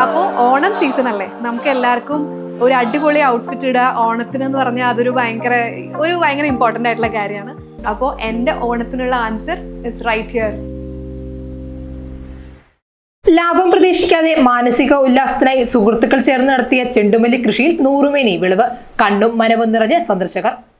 അപ്പോൾ ഓണം സീസൺ അല്ലേ? നമുക്ക് എല്ലാവർക്കും ഒരു അടിപൊളി ഔട്ട്ഫിറ്റ് ഇടുക. ഓണത്തിന് എന്ന് പറഞ്ഞാൽ അതൊരു ഭയങ്കര ഒരു ഭയങ്കര ഇമ്പോർട്ടന്റ് ആയിട്ടുള്ള കാര്യമാണ്. അപ്പോൾ എന്റെ ഓണത്തിനുള്ള ആൻസർ ഇസ് റൈറ്റ് ഹിയർ ലാഭം പ്രതീക്ഷിക്കാതെ മാനസിക ഉല്ലാസത്തിനായി സുഹൃത്തുക്കൾ ചേർന്ന് നടത്തിയ ചെണ്ടുമല്ലി കൃഷിയിൽ നൂറുമേനി വിളവ്. കണ്ണും മനവും നിറഞ്ഞ സന്ദർശകർ.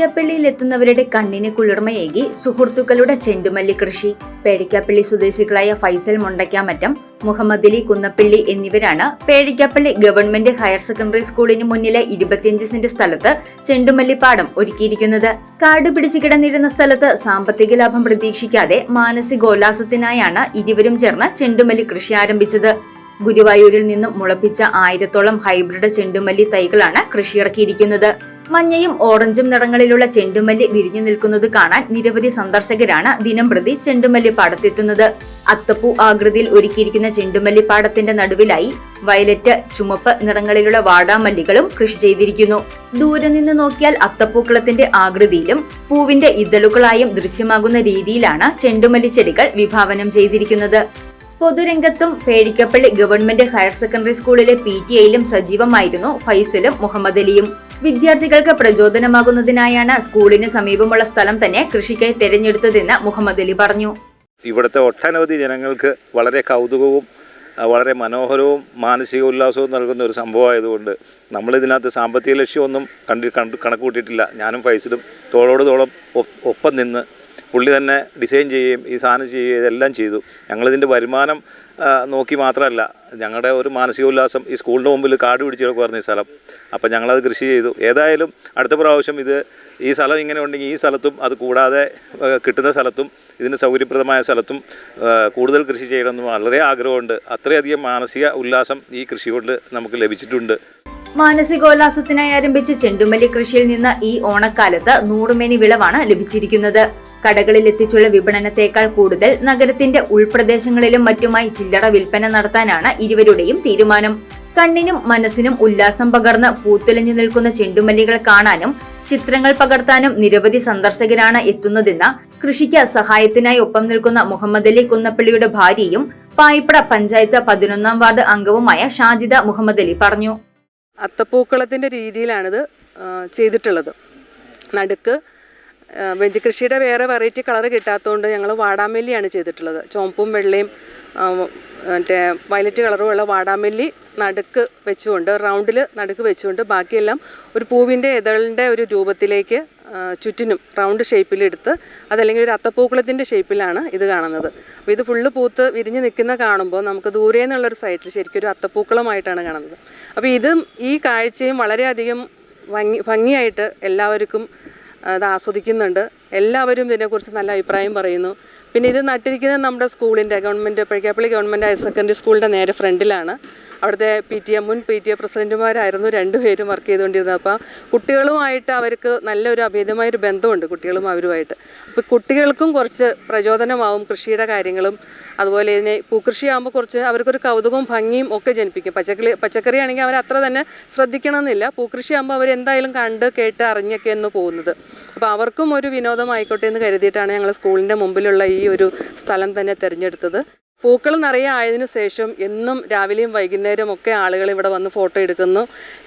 പേടിക്കാപ്പള്ളിയിൽ എത്തുന്നവരുടെ കണ്ണിന് കുളിർമയേകി സുഹൃത്തുക്കളുടെ ചെണ്ടുമല്ലി കൃഷി. പേടിക്കാപ്പള്ളി സ്വദേശികളായ ഫൈസൽ മുണ്ടയ്ക്കാമറ്റം മുഹമ്മദ് അലി കുന്നപ്പള്ളി എന്നിവരാണ് പേടിക്കാപ്പള്ളി ഗവൺമെന്റ് ഹയർ സെക്കൻഡറി സ്കൂളിന് മുന്നിലെ ഇരുപത്തിയഞ്ച് സെന്റ് സ്ഥലത്ത് ചെണ്ടുമല്ലിപ്പാടം ഒരുക്കിയിരിക്കുന്നത്. കാട് പിടിച്ചു കിടന്നിരുന്ന സ്ഥലത്ത് സാമ്പത്തിക ലാഭം പ്രതീക്ഷിക്കാതെ മാനസികോല്ലാസത്തിനായാണ് ഇരുവരും ചേർന്ന് ചെണ്ടുമല്ലി കൃഷി ആരംഭിച്ചത്. ഗുരുവായൂരിൽ നിന്നും മുളപ്പിച്ച ആയിരത്തോളം ഹൈബ്രിഡ് ചെണ്ടുമല്ലി തൈകളാണ് കൃഷിയിറക്കിയിരിക്കുന്നത്. മഞ്ഞയും ഓറഞ്ചും നിറങ്ങളിലുള്ള ചെണ്ടുമല്ലി വിരിഞ്ഞു നിൽക്കുന്നത് കാണാൻ നിരവധി സന്ദർശകരാണ് ദിനം പ്രതി ചെണ്ടുമല്ലി പാടത്തെത്തുന്നത്. അത്തപ്പൂ ആകൃതിയിൽ ഒരുക്കിയിരിക്കുന്ന ചെണ്ടുമല്ലി പാടത്തിന്റെ നടുവിലായി വയലറ്റ് ചുമപ്പ് നിറങ്ങളിലുള്ള വാടാമല്ലികളും കൃഷി ചെയ്തിരിക്കുന്നു. ദൂരെ നിന്ന് നോക്കിയാൽ അത്തപ്പൂക്കളത്തിന്റെ ആകൃതിയിലും പൂവിന്റെ ഇതളുകളായും ദൃശ്യമാകുന്ന രീതിയിലാണ് ചെണ്ടുമല്ലി ചെടികൾ വിഭാവനം ചെയ്തിരിക്കുന്നത്. പൊതുരംഗത്തും പേടിക്കപ്പള്ളി ഗവൺമെന്റ് ഹയർ സെക്കൻഡറി സ്കൂളിലെ പി ടി ഐയിലും സജീവമായിരുന്നു ഫൈസലും മുഹമ്മദ് അലിയും. വിദ്യാർത്ഥികൾക്ക് പ്രചോദനമാകുന്നതിനായാണ് സ്കൂളിന് സമീപമുള്ള സ്ഥലം തന്നെ കൃഷിക്കായി തെരഞ്ഞെടുത്തതെന്ന് മുഹമ്മദ് അലി പറഞ്ഞു. ഇവിടുത്തെ ഒട്ടനവധി ജനങ്ങൾക്ക് വളരെ കൗതുകവും വളരെ മനോഹരവും മാനസിക ഉല്ലാസവും നൽകുന്ന ഒരു സംഭവമായതുകൊണ്ട് നമ്മളിതിനകത്ത് സാമ്പത്തിക ലക്ഷ്യമൊന്നും കണ്ടി കണ്ട് ഞാനും ഫൈസലും തോളോട് തോളം ഒപ്പം നിന്ന് പുള്ളി തന്നെ ഡിസൈൻ ചെയ്യുകയും ഈ സാധനം ചെയ്യുകയും ഇതെല്ലാം ചെയ്തു. ഞങ്ങളിതിന്റെ വരുമാനം നോക്കി മാത്രമല്ല ഞങ്ങളുടെ ഒരു മാനസിക ഉല്ലാസം ഈ സ്കൂളിന്റെ മുമ്പിൽ കാട് പിടിച്ച് കിടക്കുമായിരുന്നു ഈ സ്ഥലം. അപ്പം ഞങ്ങളത് കൃഷി ചെയ്തു. ഏതായാലും അടുത്ത പ്രാവശ്യം ഇത് ഈ സ്ഥലം ഇങ്ങനെ ഉണ്ടെങ്കിൽ ഈ സ്ഥലത്തും അത് കൂടാതെ കിട്ടുന്ന സ്ഥലത്തും ഇതിന് സൗകര്യപ്രദമായ സ്ഥലത്തും കൂടുതൽ കൃഷി ചെയ്യണമെന്ന് വളരെ ആഗ്രഹമുണ്ട്. അത്രയധികം മാനസിക ഉല്ലാസം ഈ കൃഷി കൊണ്ട് നമുക്ക് ലഭിച്ചിട്ടുണ്ട്. മാനസികോല്ലാസത്തിനായി ആരംഭിച്ച ചെണ്ടുമല്ലി കൃഷിയിൽ നിന്ന് ഈ ഓണക്കാലത്ത് നൂറുമേനി വിളവാണ് ലഭിച്ചിരിക്കുന്നത്. കടകളിൽ എത്തിച്ചുള്ള വിപണനത്തേക്കാൾ കൂടുതൽ നഗരത്തിന്റെ ഉൾപ്രദേശങ്ങളിലും മറ്റുമായി ചില്ലറ വിൽപ്പന നടത്താനാണ് ഇരുവരുടെയും തീരുമാനം. കണ്ണിനും മനസ്സിനും ഉല്ലാസം പകർന്ന് പൂത്തുലഞ്ഞു നിൽക്കുന്ന ചെണ്ടുമല്ലികൾ കാണാനും ചിത്രങ്ങൾ പകർത്താനും നിരവധി സന്ദർശകരാണ് എത്തുന്നതെന്ന കൃഷിക്ക് സഹായത്തിനായി ഒപ്പം നിൽക്കുന്ന മുഹമ്മദ് അലി കുന്നപ്പള്ളിയുടെ ഭാര്യയും പായിപ്പട പഞ്ചായത്ത് പതിനൊന്നാം വാർഡ് അംഗവുമായ ഷാജിദ മുഹമ്മദ് അലി പറഞ്ഞു. അത്തപ്പൂക്കളത്തിന്റെ രീതിയിലാണിത് ചെയ്തിട്ടുള്ളത്. നടുക്ക് ആ, വെഞ്ചിക്കൃഷിയുടെ വേറെ വെറൈറ്റി കളർ കിട്ടാത്തതുകൊണ്ട് ഞങ്ങൾ വാടാമല്ലിയാണ് ചെയ്തിട്ടുള്ളത്. ചുവപ്പും വെള്ളയും മറ്റേ വയലറ്റ് കളറുമുള്ള വാടാമല്ലി നടുക്ക് വെച്ചുകൊണ്ട് റൗണ്ടിൽ നടുക്ക് വെച്ചുകൊണ്ട് ബാക്കിയെല്ലാം ഒരു പൂവിന്റെ ഇതളിന്റെ ഒരു രൂപത്തിലേക്ക് ചുറ്റിനും റൗണ്ട് ഷേപ്പിലെടുത്ത് അതല്ലെങ്കിൽ ഒരു അത്തപ്പൂക്കുളത്തിന്റെ ഷേപ്പിലാണ് ഇത് കാണുന്നത്. അപ്പോൾ ഇത് ഫുള്ള് പൂത്ത് വിരിഞ്ഞ് നിൽക്കുന്ന കാണുമ്പോൾ നമുക്ക് ദൂരെ നിന്നുള്ളൊരു സൈറ്റിൽ ശരിക്കും ഒരു അത്തപ്പൂക്കളമായിട്ടാണ് കാണുന്നത്. അപ്പോൾ ഇതും ഈ കാഴ്ചയും വളരെയധികം ഭംഗി ഭംഗിയായിട്ട് എല്ലാവർക്കും അത് ആസ്വദിക്കുന്നുണ്ട്. എല്ലാവരും ഇതിനെക്കുറിച്ച് നല്ല അഭിപ്രായം പറയുന്നു. പിന്നെ ഇത് നട്ടിരിക്കുന്നത് നമ്മുടെ സ്കൂളിന്റെ government Pazhikkappally government higher secondary സ്കൂളിന്റെ നേരെ ഫ്രണ്ടിലാണ്. അവിടുത്തെ പി ടി എ മുൻ പി ടി എ പ്രസിഡന്റുമാരായിരുന്നു രണ്ടുപേരും വർക്ക് ചെയ്തുകൊണ്ടിരുന്നത്. അപ്പോൾ കുട്ടികളുമായിട്ട് അവർക്ക് നല്ലൊരു അഭേദമായൊരു ബന്ധമുണ്ട് കുട്ടികളും അവരുമായിട്ട്. അപ്പോൾ കുട്ടികൾക്കും കുറച്ച് പ്രചോദനമാവും കൃഷിയുടെ കാര്യങ്ങളും. അതുപോലെ ഇതിനെ പൂക്കൃഷിയാകുമ്പോൾ കുറച്ച് അവർക്കൊരു കൗതുകവും ഭംഗിയും ഒക്കെ ജനിപ്പിക്കും. പച്ചക്കറി പച്ചക്കറി ആണെങ്കിൽ അവർ അത്ര തന്നെ ശ്രദ്ധിക്കണമെന്നില്ല. പൂക്കൃഷിയാകുമ്പോൾ അവർ എന്തായാലും കണ്ട് കേട്ട് അറിഞ്ഞൊക്കെ എന്ന് പോകുന്നത്. അപ്പോൾ അവർക്കും ഒരു വിനോദമായിക്കോട്ടെ എന്ന് കരുതിയിട്ടാണ് ഞങ്ങൾ സ്കൂളിന്റെ മുമ്പിലുള്ള ഈ ഒരു സ്ഥലം തന്നെ തിരഞ്ഞെടുത്തത്. പൂക്കൾ നിറയെ ആയതിനു ശേഷം എന്നും രാവിലെയും വൈകുന്നേരവും ഒക്കെ ആളുകൾ ഇവിടെ വന്ന് ഫോട്ടോ എടുക്കുന്നു.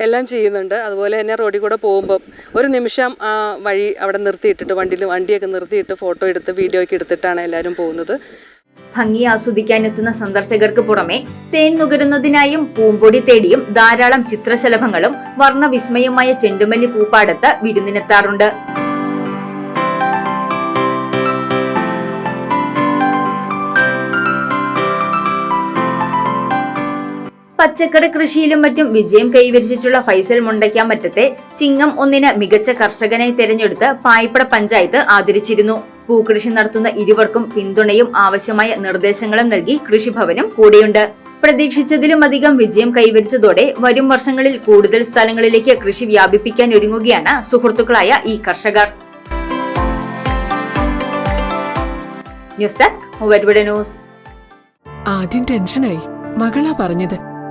എല്ലാം ചെയ്യുന്നുണ്ട്. അതുപോലെ തന്നെ റോഡിൽ കൂടെ പോകുമ്പോൾ ഒരു നിമിഷം ആ വഴി അവിടെ നിർത്തിയിട്ടിട്ട് വണ്ടിയിൽ വണ്ടിയൊക്കെ നിർത്തിയിട്ട് ഫോട്ടോ എടുത്ത് വീഡിയോ ഒക്കെ എടുത്തിട്ടാണ് എല്ലാവരും പോകുന്നത്. ഭംഗി ആസ്വദിക്കാൻ എത്തുന്ന സന്ദർശകർക്ക് പുറമെ തേൻ നുകരുന്നതിനായും പൂമ്പൊടി തേടിയും ധാരാളം ചിത്രശലഭങ്ങളും വർണവിസ്മയമായ ചെണ്ടുമല്ലി പൂപ്പാടത്ത് വിരുന്നിനെത്താറുണ്ട്. പച്ചക്കറി കൃഷിയിലും മറ്റും വിജയം കൈവരിച്ചിട്ടുള്ള ഫൈസൽ മുണ്ടയ്ക്കാമറ്റത്തെ ചിങ്ങം ഒന്നിന് മികച്ച കർഷകനായി തെരഞ്ഞെടുത്ത് പായിപ്പട പഞ്ചായത്ത് ആദരിച്ചിരുന്നു. പൂക്കൃഷി നടത്തുന്ന ഇരുവർക്കും പിന്തുണയും ആവശ്യമായ നിർദ്ദേശങ്ങളും നൽകി കൃഷിഭവനും കൂടെയുണ്ട്. പ്രതീക്ഷിച്ചതിലും അധികം വിജയം കൈവരിച്ചതോടെ വരും വർഷങ്ങളിൽ കൂടുതൽ സ്ഥലങ്ങളിലേക്ക് കൃഷി വ്യാപിപ്പിക്കാൻ ഒരുങ്ങുകയാണ് സുഹൃത്തുക്കളായ ഈ കർഷകർ. News desk news. ആദ്യം ടെൻഷനായി. മകളാ പറഞ്ഞത്.